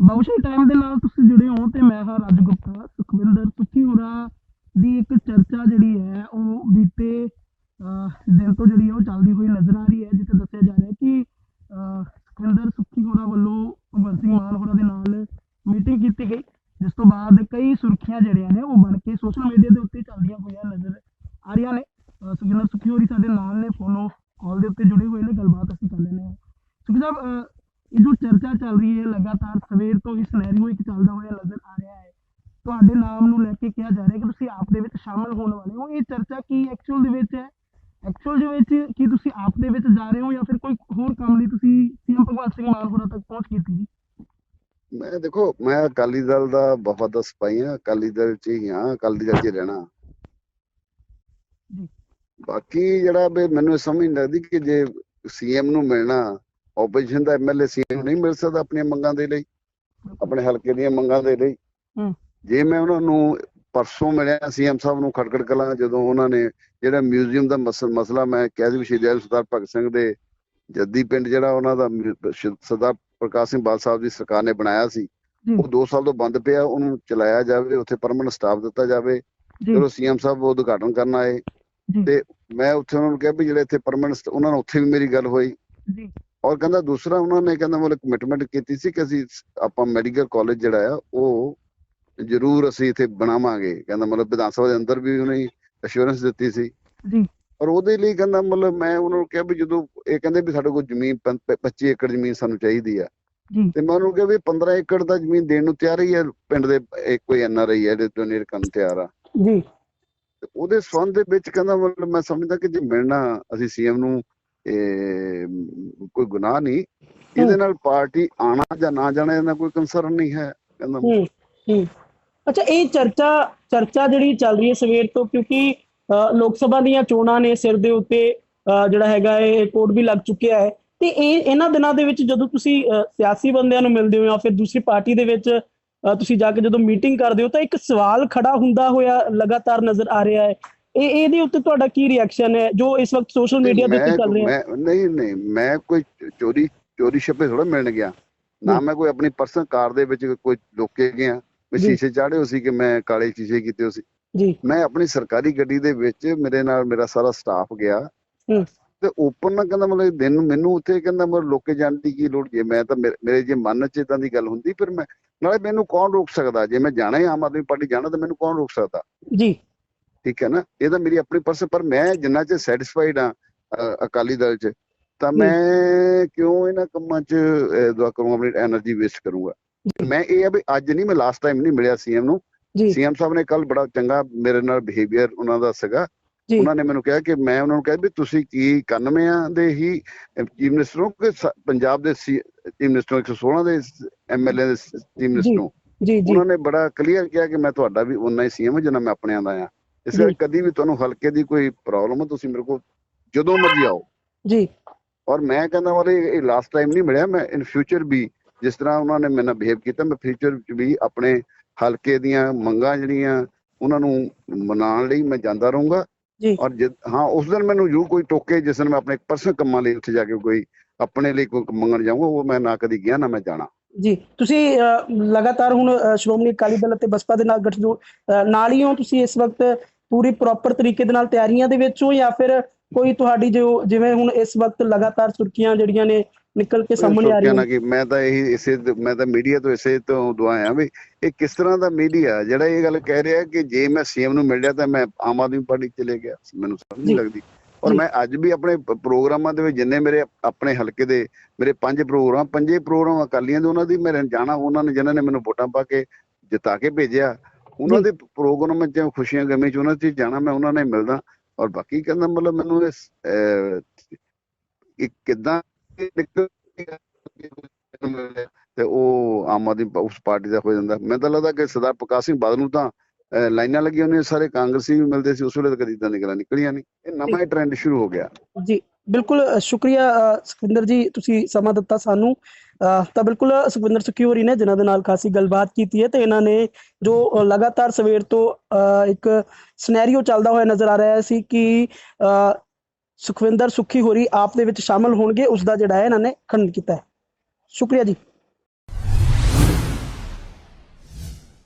Babushahi time ਦੇ ਨਾਲ ਤੁਸੀਂ ਜੁੜੇ ਹੋ ਤੇ ਮੈਂ ਹਾਂ ਰਾਜ ਸੁਖਵਿੰਦਰ ਸੁੱਖੀ ਹੋਰਾਂ ਦੀ ਇੱਕ ਚਰਚਾ ਜਿਹੜੀ ਹੈ ਉਹ ਬੀਤੇ ਦਿਨ ਤੋਂ ਜਿਹੜੀ ਹੈ ਉਹ ਚੱਲਦੀ ਹੋਈ ਨਜ਼ਰ ਆ ਰਹੀ ਹੈ ਜਿੱਥੇ ਦੱਸਿਆ ਜਾ ਰਿਹਾ ਹੈ ਕਿ ਸੁਖਵਿੰਦਰ ਸੁੱਖੀ ਹੋਰਾਂ ਵੱਲੋਂ ਭਗਵੰਤ ਸਿੰਘ ਮਾਨ ਹੋਰਾਂ ਦੇ ਨਾਲ ਮੀਟਿੰਗ ਕੀਤੀ ਗਈ ਜਿਸ ਤੋਂ ਬਾਅਦ ਕਈ ਸੁਰਖੀਆਂ ਜਿਹੜੀਆਂ ਨੇ ਉਹ ਬਣ ਕੇ ਸੋਸ਼ਲ ਮੀਡੀਆ ਦੇ ਉੱਤੇ ਚੱਲਦੀਆਂ ਹੋਈਆਂ ਨਜ਼ਰ ਆ ਰਹੀਆਂ ਨੇ। ਅਹ, ਸੁਖਵਿੰਦਰ ਸੁੱਖੀ ਹੋਰੀ ਸਾਡੇ ਨਾਲ ਨੇ ਫੋਨੋ ਕਾਲ ਦੇ ਉੱਤੇ ਜੁੜੇ ਹੋਏ ਨੇ ਗੱਲਬਾਤ ਅਸੀਂ ਕਰ ਲੈਂਦੇ ਹਾਂ। ਸੁਖੀ ਸਾਹਿਬ ਇਹ ਜੋ ਚਰਚਾ ਚੱਲ ਰਹੀ ਹੈ ਲਗਾਤਾਰ ਸਵੇਰ ਤੋਂ ਹੀ ਸਿਨੈਰੀਓ ਇੱਕ ਚੱਲਦਾ ਹੋਇਆ ਨਜ਼ਰ ਆ ਰਿਹਾ ਹੈ। ਤੁਹਾਡੇ ਨਾਮ ਨੂੰ ਲੈ ਕੇ ਕਿਹਾ ਜਾ ਰਿਹਾ ਕਿ ਤੁਸੀਂ ਆਪ ਦੇ ਵਿੱਚ ਸ਼ਾਮਲ ਹੋਣ ਵਾਲੇ ਹੋ। ਇਹ ਚਰਚਾ ਕੀ ਐਕਚੁਅਲ ਦੇ ਵਿੱਚ ਹੈ? ਐਕਚੁਅਲ ਦੇ ਵਿੱਚ ਕੀ ਤੁਸੀਂ ਆਪ ਦੇ ਵਿੱਚ ਜਾ ਰਹੇ ਹੋ ਜਾਂ ਫਿਰ ਕੋਈ ਹੋਰ ਕੰਮ ਲਈ ਤੁਸੀਂ ਸੀਐਮ ਭਗਵੰਤ ਸਿੰਘ ਮਾਨ ਹੋਰਾਂ ਤੱਕ ਪਹੁੰਚ ਕੀਤੀ ਜੀ? ਮੈਂ ਦੇਖੋ ਮੈਂ ਅਕਾਲੀ ਦਲ ਦਾ ਵਫਾਦਾਰ ਸਿਪਾਹੀ ਹਾਂ ਅਕਾਲੀ ਦਲ ਚ ਹੀ ਹਾਂ ਅਕਾਲੀ ਦਲ ਚ ਹੀ ਰਹਿਣਾ। ਬਾਕੀ ਜਿਹੜਾ ਮੈਨੂੰ ਸਮਝ ਨਹੀਂ ਲੱਗਦੀ ਕਿ ਜੇ ਸੀਐਮ ਨੂੰ ਮਿਲਣਾ ਆਪੋਜੀਸ਼ਨ ਦਾ ਐਮਐਲਏ ਸੀਐਮ ਨਹੀਂ ਮਿਲ ਸਕਦਾ ਆਪਣੀਆਂ ਮੰਗਾਂ ਦੇ ਲਈ ਆਪਣੇ ਹਲਕੇ ਦੀਆਂ ਮੰਗਾਂ ਦੇ ਲਈ। ਜੇ ਮੈਂ ਉਹਨਾਂ ਨੂੰ ਪਰਸੋਂ ਮਿਲਿਆ ਸੀਐਮ ਸਾਹਿਬ ਨੂੰ ਖੜਖੜ ਕਲਾਂ ਜਦੋਂ ਉਹਨਾਂ ਨੇ ਜਿਹੜਾ ਮਿਊਜ਼ੀਅਮ ਦਾ ਮਸ- ਮਸਲਾ ਮੈਂ ਸੀ ਸ਼ਹੀਦ ਸਰਦਾਰ ਭਗਤ ਸਿੰਘ ਦੇ ਜੱਦੀ ਪਿੰਡ ਜਿਹੜਾ ਉਹਨਾਂ ਦਾ ਸਰਦਾਰ ਪ੍ਰਕਾਸ਼ ਸਿੰਘ ਬਾਲ ਸਾਹਿਬ ਦੀ ਸਰਕਾਰ ਨੇ ਬਣਾਇਆ ਸੀ ਉਹ 2 ਸਾਲ ਤੋਂ ਬੰਦ ਪਿਆ ਉਹਨੂੰ ਚਲਾਇਆ ਜਾਵੇ ਉੱਥੇ ਪਰਮਨੈਂਟ ਸਟਾਫ ਦਿੱਤਾ ਜਾਵੇ ਜੀ। ਚਲੋ ਸੀਐਮ ਸਾਹਿਬ ਉਹ ਉਦਘਾਟਨ ਕਰਨ ਆਏ ਤੇ ਮੈਂ ਉੱਥੇ ਉਹਨਾਂ ਨੂੰ ਕਿਹਾ ਵੀ ਜਿਹੜੇ ਇੱਥੇ ਪਰਮਨੈਂਟ ਉਹਨਾਂ ਨਾਲ ਉੱਥੇ ਵੀ ਮੇਰੀ ਗੱਲ ਹੋਈ। ਜੀ। ਔਰ ਕਹਿੰਦਾ ਦੂਸਰਾ ਉਹਨਾਂ ਨੇ ਕਹਿੰਦਾ ਮਤਲਬ ਕਮਿਟਮੈਂਟ ਕੀਤੀ ਸੀ ਕਿ ਅਸੀਂ ਆਪਾਂ ਮੈਡੀਕਲ ਕਾਲਜ ਜਿਹੜਾ ਆ ਉਹ ਜ਼ਰੂਰ ਅਸੀਂ ਇੱਥੇ ਬਣਾਵਾਂਗੇ। ਕਹਿੰਦਾ ਮਤਲਬ ਵਿਧਾਨ ਸਭਾ ਦੇ ਅੰਦਰ ਵੀ ਉਹਨੇ ਅਸ਼ੋਰੈਂਸ ਦਿੱਤੀ ਸੀ। ਜੀ। ਔਰ ਉਹਦੇ ਲਈ ਕਹਿੰਦਾ ਮਤਲਬ ਮੈਂ ਉਹਨਾਂ ਨੂੰ ਕਿਹਾ ਵੀ ਜਦੋਂ ਇਹ ਕਹਿੰਦੇ ਵੀ ਸਾਡੇ ਕੋਲ ਜ਼ਮੀਨ ਪੰ- ਪ- 25 ਏਕੜ ਜ਼ਮੀਨ ਸਾਨੂੰ ਚਾਹੀਦੀ ਆ। ਜੀ। ਤੇ ਮੈਂ ਉਹਨੂੰ ਕਿਹਾ ਵੀ 15 ਏਕੜ ਦਾ ਜ਼ਮੀਨ ਦੇਣ ਨੂੰ ਤਿਆਰ ਹੀ ਹੈ ਪਿੰਡ ਦੇ ਕੋਈ ਐਨਆਰਆਈ ਹੈ ਜਿਹੜੇ ਡੋਨੇਟ ਕਰਨ ਤਿਆਰ ਆ। ਜੀ। ਉਹਦੇ ਸੰਬੰਧ ਦੇ ਵਿੱਚ ਕਹਿੰਦਾ ਮਤਲਬ ਮੈਂ ਸਮਝਦਾ ਕਿ ਜੇ ਮਿਲਣਾ ਅਸੀਂ ਸੀਐਮ ਨੂੰ ਕੋਈ ਗੁਨਾਹ ਨਹੀਂ ਇਹਦੇ ਨਾਲ ਪਾਰਟੀ ਆਣਾ ਜਾਂ ਨਾ ਜਾਣਾ ਇਹਨਾਂ ਕੋਈ ਕੰਸਰਨ ਨਹੀਂ ਹੈ ਕਹਿੰਦਾ ਹੂੰ ਹੂੰ ਅੱਛਾ ਇਹ ਚਰਚਾ ਚਰਚਾ ਜਿਹੜੀ ਚੱਲ ਰਹੀ ਹੈ ਸਵੇਰ ਤੋਂ ਕਿਉਂਕਿ ਲੋਕ ਸਭਾ ਦੀਆਂ ਚੋਣਾਂ ਨੇ ਸਿਰ ਦੇ ਉੱਤੇ ਜਿਹੜਾ ਹੈਗਾ ਇਹ ਕੋਡ ਵੀ ਲੱਗ ਚੁੱਕਿਆ ਹੈ ਤੇ ਇਹ ਇਹਨਾਂ ਦਿਨਾਂ ਦੇ ਵਿੱਚ ਜਦੋਂ ਤੁਸੀਂ ਸਿਆਸੀ ਬੰਦਿਆਂ ਨੂੰ ਮਿਲਦੇ ਹੋ ਜਾਂ ਫਿਰ ਦੂਸਰੀ ਪਾਰਟੀ ਦੇ ਵਿੱਚ ਤੁਸੀਂ ਜਾ ਕੇ ਜਦੋਂ ਮੀਟਿੰਗ ਕਰਦੇ ਹੋ ਤਾਂ ਇੱਕ ਸਵਾਲ ਖੜਾ ਹੁੰਦਾ ਹੋਇਆ ਲਗਾਤਾਰ ਨਜ਼ਰ ਆ ਰਿਹਾ ਹੈ ਇਹ ਇਹਦੇ ਉੱਤੇ ਤੁਹਾਡਾ ਕੀ ਰਿਐਕਸ਼ਨ ਹੈ? ਜੋ ਇਸ ਵਕਤ ਸੋਸ਼ਲ ਮੀਡੀਆ ਦੇ ਉੱਤੇ ਮੈਂ- ਚੱਲ ਰਿਹਾ ਹੈ? ਮੈਂ ਨਹੀਂ ਨਹੀਂ ਮੈਂ ਕੋਈ ਚੋਰੀ ਚੋਰੀ ਛੱਪੇ ਥੋੜਾ ਮਿਲਣ ਗਿਆ। ਨਾ। ਮੈਂ ਕੋਈ ਆਪਣੀ ਪਰਸਨਲ ਕਾਰ ਦੇ ਵਿੱਚ ਕੋਈ ਲੋਕੇ ਗਿਆ। ਮੈਂ। ਸ਼ੀਸ਼ੇ ਚਾੜੇ ਹੋ ਸੀ ਕਿ ਮੈਂ ਕਾਲੇ ਸ਼ੀਸ਼ੇ ਕੀਤੇ ਹੋ ਸੀ। ਜੀ। ਮੈਂ ਆਪਣੀ ਸਰਕਾਰੀ ਗੱਡੀ ਦੇ ਵਿੱਚ ਮੇਰੇ ਨਾਲ ਮੇਰਾ ਸਾਰਾ ਸਟਾਫ ਗਿਆ। ਤੇ ਓਪਨ ਨਾ ਕਹਿੰਦਾ ਮਤਲਬ ਦਿਨ ਮੈਨੂੰ ਉੱਥੇ ਕਹਿੰਦਾ ਮਤਲਬ ਲੋਕੇ ਜਾਣ ਦੀ ਕੀ ਲੋੜ ਜੇ ਮੈਂ ਤਾਂ ਮੇਰੇ ਮੇਰੇ ਜੇ ਮਨ ਚ ਇਦਾਂ ਦੀ ਗੱਲ ਹੁੰਦੀ ਫਿਰ ਮੈਂ ਨਾਲੇ ਮੈਨੂੰ ਕੌਣ ਰੋਕ ਸਕਦਾ? ਜੇ ਮੈਂ ਜਾਣਾ ਹੀ ਆਮ ਆਦਮੀ ਪਾਰਟੀ ਜਾਣਾ ਤਾਂ ਮੈਨੂੰ ਕੌਣ ਰੋਕ ਸਕਦਾ? ਜੀ। ਠੀਕ ਹੈ ਨਾ? ਇਹ ਤਾਂ ਮੇਰੀ ਆਪਣੀ ਪਰਸ ਪਰ ਮੈਂ ਜਿੰਨਾ ਚ ਸੈਟੀਸਫਾਈਡ ਆ ਅਕਾਲੀ ਦਲ ਚ ਤਾਂ ਮੈਂ ਕਿਉਂ ਇਹਨਾਂ ਕੰਮਾਂ 'ਚ ਦੁਆ ਕਰੂੰਗਾ ਆਪਣੀ એનર્ਜੀ ਵੇਸਟ ਕਰੂੰਗਾ? ਮੈਂ ਇਹ ਆ ਵੀ ਅੱਜ ਨਹੀਂ ਮੈਂ ਲਾਸਟ ਟਾਈਮ ਨਹੀਂ ਮਿਲਿਆ ਸੀਐਮ ਨੂੰ ਸੀਐਮ ਸਾਹਿਬ ਨੇ ਕੱਲ ਬੜਾ ਚੰਗਾ ਮੇਰੇ ਨਾਲ ਬਿਹੇਵੀਅਰ ਉਹਨਾਂ ਦਾ ਸੀਗਾ। ਉਹਨਾਂ ਨੇ ਮੈਨੂੰ ਕਿਹਾ ਕਿ ਮੈਂ ਉਹਨਾਂ ਨੂੰ ਕਿਹਾ ਵੀ ਤੁਸੀਂ ਕੀ 91 ਦੇ ਹੀ ਚੀਫ ਮਿਨਿਸਟਰ ਹੋ ਪੰਜਾਬ ਦੇ ਚੀਫ ਮਿਨਿਸਟਰ 116 ਦੇ ਐਮਐਲਏ ਦੇ ਚੀਫ ਮਿਨਿਸਟਰ ਹੋ? ਜੀ ਜੀ। ਉਹਨਾਂ ਨੇ ਬੜਾ ਕਲੀਅਰ ਕਿਹਾ ਕਿ ਮੈਂ ਤੁਹਾਡਾ ਵੀ ਉਨਾ ਹੀ ਸੀਐਮ ਜਿੰਨਾ ਮੈਂ ਆਪਣਿਆਂ ਦਾ ਆ। ਇਸ ਜੀ। ਕਰਕੇ ਕਦੀ ਵੀ ਤੁਹਾਨੂੰ ਹਲਕੇ ਦੀ ਕੋਈ ਪ੍ਰੋਬਲਮ ਹੈ ਤੁਸੀਂ ਮੇਰੇ ਕੋਲ ਜਦੋਂ ਮਰਜ਼ੀ ਆਓ ਜੀ ਔਰ ਮੈਂ ਕਹਿੰਦਾ ਵਾਲੇ ਇਹ ਲਾਸਟ ਟਾਈਮ ਨਹੀਂ ਮਿਲਿਆ ਮੈਂ ਇਨ ਫਿਊਚਰ ਵੀ ਜਿਸ ਤਰ੍ਹਾਂ ਉਹਨਾਂ ਨੇ ਮੇਰੇ ਨਾਲ ਬਿਹੇਵ ਕੀਤਾ ਮੈਂ ਫਿਊਚਰ ਵੀ ਆਪਣੇ ਹਲਕੇ ਦੀਆਂ ਮੰਗਾਂ ਜਿਹੜੀਆਂ ਉਹਨਾਂ ਨੂੰ ਮਨਾਉਣ ਲਈ ਮੈਂ ਜਾਂਦਾ ਰਹੂੰਗਾ ਜੀ। ਔਰ ਜੇ ਹਾਂ ਉਸ ਦਿਨ ਮੈਨੂੰ ਜ਼ਰੂਰ ਕੋਈ ਟੋਕੇ ਜਿਸ ਦਿਨ ਮੈਂ ਆਪਣੇ ਪਰਸਨਲ ਕੰਮਾਂ ਲਈ ਉੱਥੇ ਜਾ ਕੇ ਕੋਈ ਆਪਣੇ ਲਈ ਕੋਈ ਮੰਗਣ ਜਾਊਂਗਾ ਉਹ ਮੈਂ ਨਾ ਕਦੀ ਗਿਆ ਨਾ ਮੈਂ ਜਾਣਾ ਜੀ ਤੁਸੀਂ ਲਗਾਤਾਰ ਹੁਣ ਸ਼੍ਰੋਮਣੀ ਅਕਾਲੀ ਦਲ ਅਤੇ ਬਸਪਾ ਦੇ ਨਾਲ ਗਠਜੋੜ ਨਾਲ ਹੀ ਹੋ? ਤੁਸੀਂ ਇਸ ਵਕਤ ਪੂਰੀ ਪ੍ਰੋਪਰ ਤਰੀਕੇ ਦੇ ਨਾਲ ਤਿਆਰੀਆਂ ਦੇ ਵਿੱਚ ਹੋ ਜਾਂ ਫਿਰ ਕੋਈ ਤੁਹਾਡੀ ਜੋ ਜਿਵੇਂ ਹੁਣ ਇਸ ਵਕਤ ਲਗਾਤਾਰ ਸੁਰਖੀਆਂ ਜਿਹੜੀਆਂ ਨੇ ਨਿਕਲ ਕੇ ਸਾਹਮਣੇ ਆ ਰਹੀਆਂ ਨੇ? ਕਿ? ਮੈਂ ਤਾਂ ਇਹੀ ਇਸੇ ਮੈਂ ਤਾਂ ਮੀਡੀਆ ਤੋਂ ਇਸੇ ਤੋਂ ਦੁਆਇਆ ਵੀ ਇਹ ਕਿਸ ਤਰ੍ਹਾਂ ਦਾ ਮੀਡੀਆ? ਜਿਹੜਾ ਇਹ ਗੱਲ ਕਹਿ ਰਿਹਾ ਕਿ ਜੇ ਮੈਂ ਸੀਐਮ ਨੂੰ ਮਿਲ ਲਿਆ ਤਾਂ ਮੈਂ ਆਮ ਆਦਮੀ ਪਾਰਟੀ ਚਲੇ ਗਿਆ। ਮੈਨੂੰ ਸਮਝ ਨਹੀਂ। ਲੱਗਦੀ। ਔਰ। ਮੈਂ ਅੱਜ ਵੀ ਆਪਣੇ ਪ੍ਰੋਗਰਾਮਾਂ ਦੇ ਵਿੱਚ ਜਿੰਨੇ ਮੇਰੇ ਆਪਣੇ ਹਲਕੇ ਦੇ ਮੇਰੇ ਪੰਜ ਪ੍ਰੋਗਰਾਮ ਪੰਜੇ ਪ੍ਰੋਗਰਾਮ ਅਕਾਲੀਆਂ ਦੇ ਉਹਨਾਂ ਦੀ ਮੈਂ ਜਾਣਾ ਉਹਨਾਂ ਨੇ ਜਿਨ੍ਹਾਂ ਨੇ ਮੈਨੂੰ ਵੋਟਾਂ ਪਾ ਕੇ ਜਿਤਾ ਕੇ ਭੇਜਿਆ ਉਹਨਾਂ। ਦੇ ਪ੍ਰੋਗਰਾਮਾਂ 'ਚ ਖੁਸ਼ੀਆਂ ਗਮੀ 'ਚ ਉਹਨਾਂ 'ਚ ਜਾਣਾ ਮੈਂ ਉਹਨਾਂ ਹੀ ਮਿਲਦਾ ਔਰ ਬਾਕੀ ਕਹਿੰਦਾ ਮਤਲਬ ਮੈਨੂੰ ਇਸ ਇਹ ਕਿਦਾਂ ਤੇ ਉਹ ਆਮ ਆਦਮੀ ਉਸ ਪਾਰਟੀ ਦਾ ਹੋ ਜਾਂਦਾ ਮੈਨੂੰ ਤਾਂ ਲੱਗਦਾ ਕਿ ਸਰਦਾਰ ਪ੍ਰਕਾਸ਼ ਸਿੰਘ ਬਾਦਲ ਨੂੰ ਤਾਂ ਲਾਈਨਾਂ ਲੱਗੀਆਂ ਹੋਈਆਂ ਸਾਰੇ ਕਾਂਗਰਸੀ ਵੀ ਮਿਲਦੇ ਸੀ ਉਸ ਵੇਲੇ ਤਾਂ ਕਦੀ ਤਾਂ ਨਿਕਲਾਂ ਨਿਕਲੀਆਂ ਨਹੀਂ। ਇਹ ਨਵਾਂ ਹੀ ਟ੍ਰੈਂਡ ਸ਼ੁਰੂ ਹੋ ਗਿਆ। ਜੀ ਬਿਲਕੁਲ ਸ਼ੁਕਰੀਆ ਅ, ਸੁਖਵਿੰਦਰ ਜੀ ਤੁਸੀਂ ਸਮਾਂ ਦਿੱਤਾ ਸਾਨੂੰ। ਤਾਂ ਬਿਲਕੁਲ ਸੁਖਵਿੰਦਰ ਸੁਖੀ ਹੋਰੀ ਨੇ ਜਿਨ੍ਹਾਂ ਦੇ ਨਾਲ ਖਾਸੀ ਗੱਲਬਾਤ ਕੀਤੀ ਹੈ ਤੇ ਇਹਨਾਂ ਨੇ ਜੋ ਲਗਾਤਾਰ ਸਵੇਰ ਤੋਂ ਇੱਕ ਸਿਨੈਰੀਓ ਚੱਲਦਾ ਹੋਇਆ ਨਜ਼ਰ ਆ ਰਿਹਾ ਸੀ ਕਿ ਸੁਖਵਿੰਦਰ ਸੁਖੀ ਹੋਰੀ ਆਪ ਦੇ ਵਿੱਚ ਸ਼ਾਮਲ ਹੋਣਗੇ ਉਸ ਦਾ ਜਿਹੜਾ ਹੈ ਇਹਨਾਂ ਨੇ ਖੰਡਨ ਕੀਤਾ ਹੈ। ਸ਼ੁਕਰੀਆ ਜੀ।